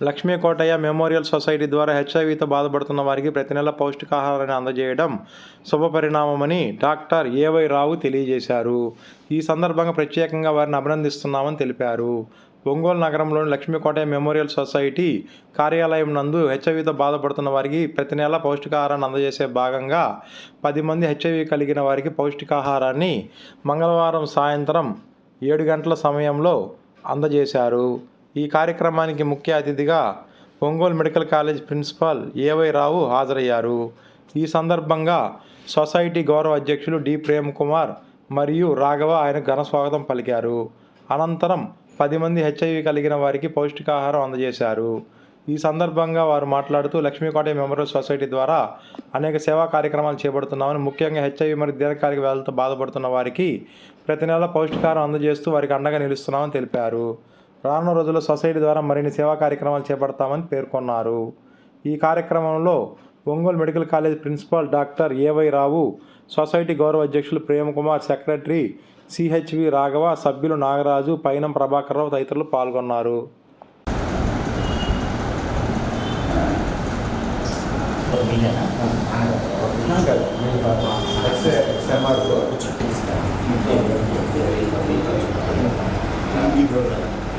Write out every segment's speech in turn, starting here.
Lakshmi Kotaiah memorial society ద్వారా హెచ్ఐవితో బాధపడుతున్న వారికి ప్రతి నెల పౌష్టికాహారాన్ని అందజేయడం శుభపరిణామమని డాక్టర్ ఏవై రావు తెలియజేశారు. ఈ సందర్భంగా ప్రత్యేకంగా వారిని అభినందిస్తున్నామని తెలిపారు. ఒంగోలు నగరంలోని లక్ష్మీ కోటయ్య మెమోరియల్ సొసైటీ కార్యాలయం నందు హెచ్ఐవితో బాధపడుతున్న వారికి ప్రతి నెల పౌష్టికాహారాన్ని అందజేసే భాగంగా పది మంది హెచ్ఐవి కలిగిన వారికి పౌష్టికాహారాన్ని మంగళవారం సాయంత్రం ఏడు గంటల సమయంలో అందజేశారు. ఈ కార్యక్రమానికి ముఖ్య అతిథిగా Ongole medical college principal A Y Rao. ఈ సందర్భంగా సొసైటీ గౌరవ అధ్యక్షులు డి. ప్రేమ్ కుమార్ మరియు రాఘవ ఆయన ఘన స్వాగతం పలికారు. అనంతరం పది మంది హెచ్ఐవి కలిగిన వారికి పౌష్టికాహారం అందజేశారు. ఈ సందర్భంగా వారు మాట్లాడుతూ లక్ష్మీకోట మెమోరియల్ సొసైటీ ద్వారా అనేక సేవా కార్యక్రమాలు చేపడుతున్నామని ముఖ్యంగా హెచ్ఐవి మరియు దీర్ఘకాలిక వ్యాధులతో బాధపడుతున్న వారికి ప్రతి నెల పౌష్టికాహారం అందజేస్తూ వారికి అండగా నిలుస్తున్నామని తెలిపారు. రానున్న రోజుల్లో సొసైటీ ద్వారా మరిన్ని సేవా కార్యక్రమాలు చేపడతామని పేర్కొన్నారు. ఈ కార్యక్రమంలో Ongole medical college principal doctor A Y Rao society గౌరవ అధ్యక్షులు Prem Kumar secretary C H V Raghava సభ్యులు నాగరాజు పైనం ప్రభాకర్ రావు తదితరులు పాల్గొన్నారు.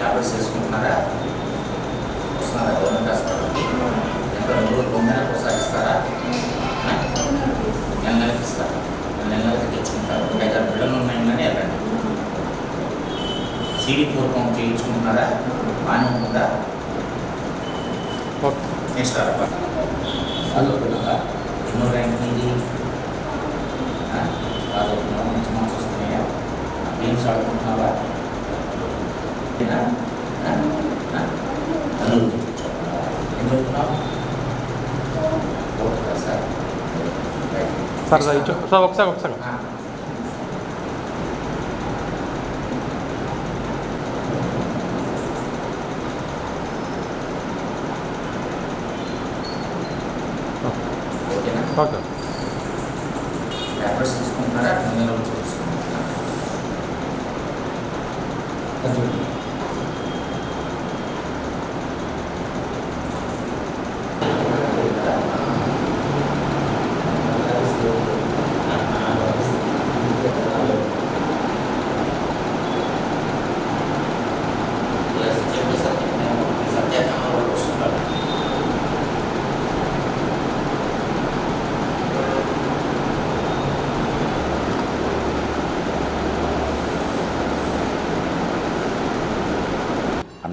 టాబ్లెట్స్ వేసుకుంటున్నారా వస్తున్నారా గవర్నమెంట్ హాస్పిటల్ ఎంత రెండు రోజులు నెలలకు ఒకసారి ఇస్తారా? నెల నెలకి ఇస్తారా నెల నెలకి తెచ్చుకుంటారు ఐదారు పిల్లలు ఉన్నాయి కానీ వెళ్ళండి సీడీ ఫోర్ కౌంట్ చేయించుకుంటున్నారా బాగానే ఉంటుందా నెక్స్ట్ అరవై చదువుకున్నావా ఎన్నో ర్యాంక్ ఇది గేమ్స్ ఆడుకుంటున్నావా చదువు ఏం చదువుతున్నావు సార్ సార్ ఒకసారి ఒకసారి ఓకేనా ఓకే పేపర్స్ తీసుకుంటున్నారా నెల వచ్చి తీసుకుంటున్నారా అది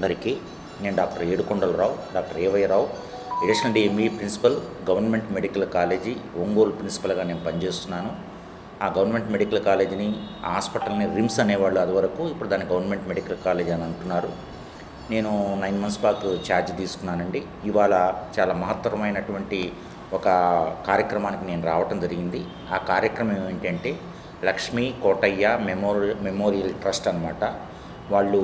అందరికీ నేను doctor Yedukondala Rao doctor A Y Rao additional DME principal government medical college Ongole ప్రిన్సిపల్గా నేను పనిచేస్తున్నాను. ఆ గవర్నమెంట్ మెడికల్ కాలేజీని హాస్పిటల్ని రిమ్స్ అనేవాళ్ళు అది వరకు ఇప్పుడు దాన్ని గవర్నమెంట్ మెడికల్ కాలేజీ అని అంటున్నారు. నేను నైన్ మంత్స్ బ్యాక్ ఛార్జ్ తీసుకున్నానండి. ఇవాళ చాలా మహత్తరమైనటువంటి ఒక కార్యక్రమానికి నేను రావటం జరిగింది. ఆ కార్యక్రమం ఏంటంటే Lakshmi Kotaiah memory memorial trust అనమాట వాళ్ళు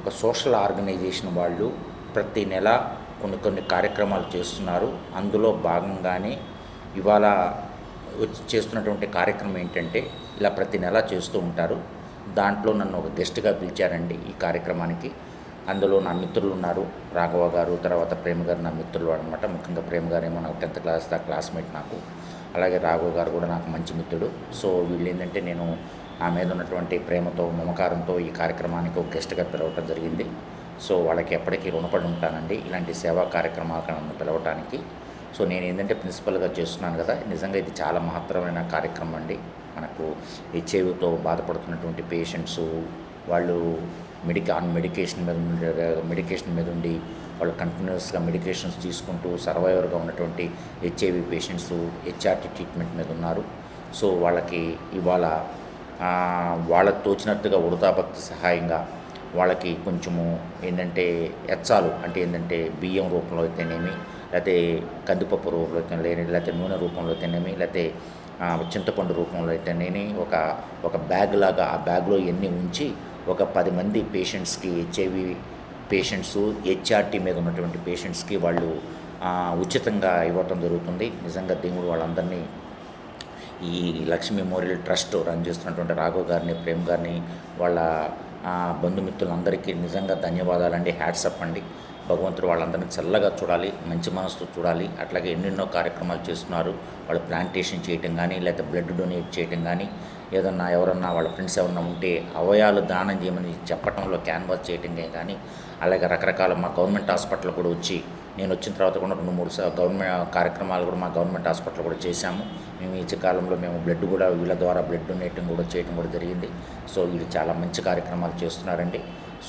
ఒక సోషల్ ఆర్గనైజేషన్ వాళ్ళు ప్రతి నెల కొన్ని కొన్ని కార్యక్రమాలు చేస్తున్నారు. అందులో భాగంగానే ఇవాళ వచ్చి చేస్తున్నటువంటి కార్యక్రమం ఏంటంటే ఇలా ప్రతి నెల చేస్తూ ఉంటారు. దాంట్లో నన్ను ఒక గెస్ట్గా పిలిచారండి ఈ కార్యక్రమానికి. అందులో నా మిత్రులు ఉన్నారు. రాఘవ గారు తర్వాత ప్రేమ గారు నా మిత్రులు అనమాట ముఖ్యంగా ప్రేమ గారు ఏమో నాకు టెన్త్ క్లాస్ దా క్లాస్మేట్ నాకు. అలాగే రాఘవ గారు కూడా నాకు మంచి మిత్రుడు. సో వీళ్ళు ఏంటంటే నేను ఆ మీద ఉన్నటువంటి ప్రేమతో మమకారంతో ఈ కార్యక్రమానికి ఒక గెస్ట్గా పిలవటం జరిగింది. సో వాళ్ళకి ఎప్పటికీ రుణపడి ఉంటానండి. ఇలాంటి సేవా కార్యక్రమాలకు నన్ను పిలవటానికి. సో నేను ఏంటంటే ప్రిన్సిపల్గా చేస్తున్నాను కదా నిజంగా ఇది చాలా మహత్తరమైన కార్యక్రమం అండి. మనకు హెచ్ఐవితో బాధపడుతున్నటువంటి పేషెంట్స్ వాళ్ళు మెడిక ఆన్ మెడికేషన్ మీద మెడికేషన్ మీద ఉండి వాళ్ళు కంటిన్యూస్గా మెడికేషన్స్ తీసుకుంటూ సర్వైవర్గా ఉన్నటువంటి హెచ్ఐవి పేషెంట్స్ హెచ్ఆర్టీ ట్రీట్మెంట్ మీద ఉన్నారు. సో వాళ్ళకి ఇవాళ వాళ్ళకు తోచినట్టుగా ఉడతాభక్తి సహాయంగా వాళ్ళకి కొంచెము ఏంటంటే ఎచ్చాలు అంటే ఏంటంటే బియ్యం రూపంలో అయితేనేమి లేకపోతే కందిపప్పు రూపంలో అయితే లేని లేకపోతే నూనె రూపంలో అయితేనేమి లేకపోతే చింతపండు రూపంలో అయితేనేమి ఒక ఒక బ్యాగ్ లాగా ఆ బ్యాగ్లో ఇవన్నీ ఉంచి ఒక పది మంది పేషెంట్స్కి హెచ్ఐవి పేషెంట్స్ హెచ్ఆర్టీ మీద ఉన్నటువంటి పేషెంట్స్కి వాళ్ళు ఉచితంగా ఇవ్వటం జరుగుతుంది. నిజంగా దేవుడు వాళ్ళందరినీ ఈ లక్ష్మీ మెమోరియల్ ట్రస్ట్ రన్ చేస్తున్నటువంటి రాఘవ్ గారిని ప్రేమ్ గారిని వాళ్ళ బంధుమిత్రులందరికీ నిజంగా ధన్యవాదాలండి హ్యాట్సప్ అండి. భగవంతుడు వాళ్ళందరినీ చల్లగా చూడాలి మంచి మనసుతో చూడాలి అట్లాగే ఎన్నెన్నో కార్యక్రమాలు చేస్తున్నారు. వాళ్ళు ప్లాంటేషన్ చేయటం కానీ లేకపోతే బ్లడ్ డొనేట్ చేయటం కానీ ఏదన్నా ఎవరన్నా వాళ్ళ ఫ్రెండ్స్ ఎవరన్నా ఉంటే అవయాలు దానం చేయమని చెప్పటంలో క్యాన్వాస్ చేయటం కానీ అలాగే రకరకాల మా గవర్నమెంట్ హాస్పిటల్ కూడా వచ్చి నేను వచ్చిన తర్వాత కూడా రెండు మూడు గవర్నమెంట్ కార్యక్రమాలు కూడా మా గవర్నమెంట్ హాస్పిటల్ కూడా చేశాము. మేము ఈ కాలంలో మేము బ్లడ్ కూడా వీళ్ళ ద్వారా బ్లడ్ డొనేటింగ్ కూడా చేయడం కూడా జరిగింది. సో వీళ్ళు చాలా మంచి కార్యక్రమాలు చేస్తున్నారండి.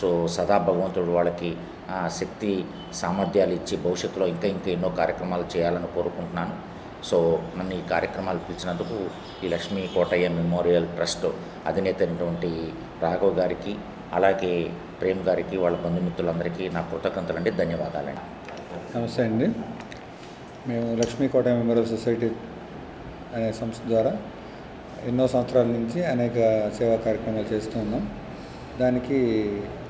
సో సదా భగవంతుడు వాళ్ళకి ఆ, శక్తి సామర్థ్యాలు ఇచ్చి భవిష్యత్తులో ఇంకా ఇంకా ఎన్నో కార్యక్రమాలు చేయాలని కోరుకుంటున్నాను. సో నన్ను ఈ కార్యక్రమాలు పిలిచినందుకు ఈ లక్ష్మీ కోటయ్య మెమోరియల్ ట్రస్ట్ అధినేత అయినటువంటి రాఘవ్ గారికి అలాగే ప్రేమ్ గారికి వాళ్ళ బంధుమిత్రులందరికీ నా కృతజ్ఞతలండి ధన్యవాదాలండి. నమస్తే అండి. మేము లక్ష్మీకోట మెమోరియల్ సొసైటీ అనే సంస్థ ద్వారా ఎన్నో సంవత్సరాల నుంచి అనేక సేవా కార్యక్రమాలు చేస్తూ ఉన్నాం. దానికి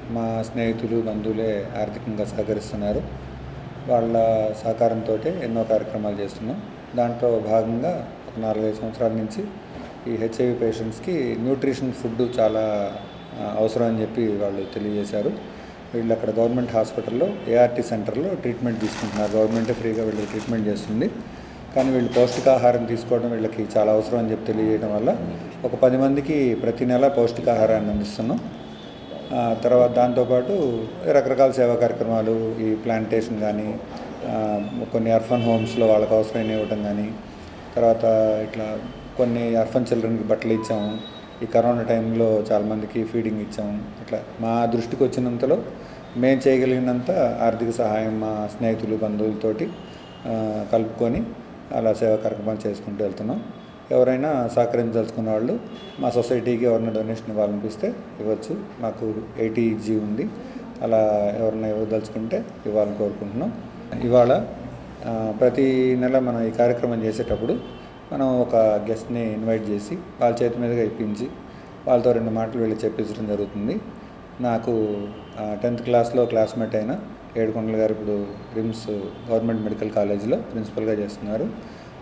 మా స్నేహితులు బంధువులే ఆర్థికంగా సహకరిస్తున్నారు. వాళ్ళ సహకారంతో ఎన్నో కార్యక్రమాలు చేస్తున్నాం. దాంట్లో భాగంగా ఒక నాలుగైదు సంవత్సరాల నుంచి ఈ హెచ్ఐవి పేషెంట్స్కి న్యూట్రిషన్ ఫుడ్ చాలా అవసరం అని చెప్పి వాళ్ళు తెలియజేశారు. వీళ్ళు అక్కడ గవర్నమెంట్ హాస్పిటల్లో ఏఆర్టీ సెంటర్లో ట్రీట్మెంట్ తీసుకుంటున్నారు. గవర్నమెంటే ఫ్రీగా వీళ్ళు ట్రీట్మెంట్ చేస్తుంది. కానీ వీళ్ళు పౌష్టికాహారం తీసుకోవడం వీళ్ళకి చాలా అవసరం అని చెప్పి తెలియజేయడం వల్ల ఒక పది మందికి ప్రతి నెల పౌష్టికాహారాన్ని అందిస్తున్నాం. తర్వాత దాంతోపాటు రకరకాల సేవా కార్యక్రమాలు ఈ ప్లాంటేషన్ కానీ కొన్ని అర్ఫన్ హోమ్స్లో వాళ్ళకి అవసరమైన ఇవ్వటం కానీ తర్వాత ఇట్లా కొన్ని అర్ఫన్ చిల్డ్రన్కి బట్టలు ఇచ్చాము. ఈ కరోనా టైంలో చాలామందికి ఫీడింగ్ ఇచ్చాము. అట్లా మా దృష్టికి వచ్చినంతలో మేము చేయగలిగినంత ఆర్థిక సహాయం మా స్నేహితులు బంధువులతోటి కలుపుకొని అలా సేవా కార్యక్రమాలు చేసుకుంటూ వెళ్తున్నాం. ఎవరైనా సహకరించదలుచుకున్న వాళ్ళు మా సొసైటీకి ఎవరైనా డొనేషన్ ఇవ్వాలనిపిస్తే ఇవ్వచ్చు. మాకు ఎయిటీ జీ ఉంది. అలా ఎవరైనా ఇవ్వదలుచుకుంటే ఇవ్వాలని కోరుకుంటున్నాం. ఇవాళ ప్రతి నెల మనం ఈ కార్యక్రమం చేసేటప్పుడు మనం ఒక గెస్ట్ని ఇన్వైట్ చేసి వాళ్ళ చేతి మీదుగా ఇప్పించి వాళ్ళతో రెండు మాటలు వెళ్ళి చెప్పించడం జరుగుతుంది. నాకు టెన్త్ క్లాస్లో క్లాస్మేట్ అయిన ఏడుకొండల గారు ఇప్పుడు రిమ్స్ గవర్నమెంట్ మెడికల్ కాలేజీలో ప్రిన్సిపల్గా చేస్తున్నారు.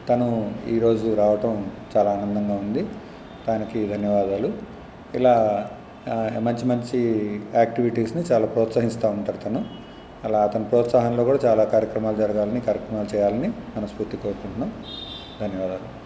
తను ఈరోజు రావటం చాలా ఆనందంగా ఉంది. దానికి ధన్యవాదాలు. ఇలా మంచి మంచి యాక్టివిటీస్ని చాలా ప్రోత్సహిస్తూ ఉంటారు తను. అలా అతని ప్రోత్సాహంలో కూడా చాలా కార్యక్రమాలు జరగాలని కార్యక్రమాలు చేయాలని మనస్ఫూర్తి కోరుకుంటున్నాం. ధన్యవాదాలు.